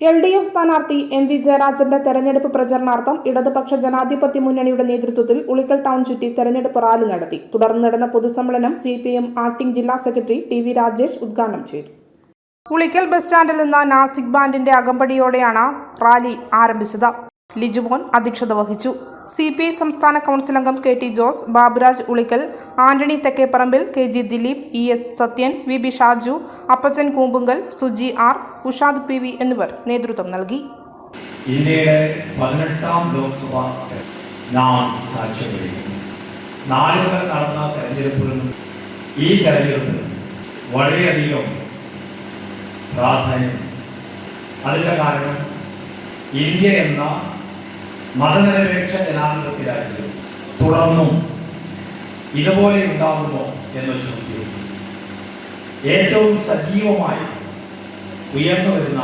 L D F സ്ഥാനാർത്ഥി M V ജയരാജന്റെ തെരഞ്ഞെടുപ്പ് പ്രചരണാർത്ഥം ഇടതുപക്ഷ ജനാധിപത്യ മുന്നണിയുടെ നേതൃത്വത്തിൽ ഉളിക്കൽ ടൗൺ ചുറ്റി തെരഞ്ഞെടുപ്പ് റാലി നടത്തി. തുടർന്ന് നടന്ന പൊതുസമ്മേളനം സി പി എം ആക്ടിംഗ് ജില്ലാ സെക്രട്ടറി ടി വി രാജേഷ് ഉദ്ഘാടനം ചെയ്തു. ഉളിക്കൽ ബസ് സ്റ്റാൻഡിൽ നിന്ന് നാസിക് ബാൻഡിന്റെ അകമ്പടിയോടെയാണ് റാലി ആരംഭിച്ചത്. ലിജുമോൻ അധ്യക്ഷത വഹിച്ചു. സി പി ഐ സംസ്ഥാന കൗൺസിൽ അംഗം K T Jose Baburaj Ulikkal Antony Thekkeparambil K G Dileep E S Sathyan V B Shaju Appachan Koombunkal Suji R Ushad P V എന്നിവർ നേതൃത്വം നൽകി. ഇന്ത്യയുടെ പതിനെട്ടാം ലോക്സഭ നാം സാക്ഷ്യം വഹിക്കുന്നു നാല് മുതൽ നടന്ന തെരഞ്ഞെടുപ്പുകളിലും ഈ തെരഞ്ഞെടുപ്പിൽ വളരെയധികം പ്രാധാന്യം. അതിന്റെ കാരണം ഇന്ത്യ എന്ന മതനിരപേക്ഷ ജനാധിപത്യ രാജ്യം തുടർന്നും ഇതുപോലെ ഉണ്ടാകുമോ എന്ന് ചോദിക്കുന്നു ഏറ്റവും സജീവമായി ഉയർന്നു വരുന്ന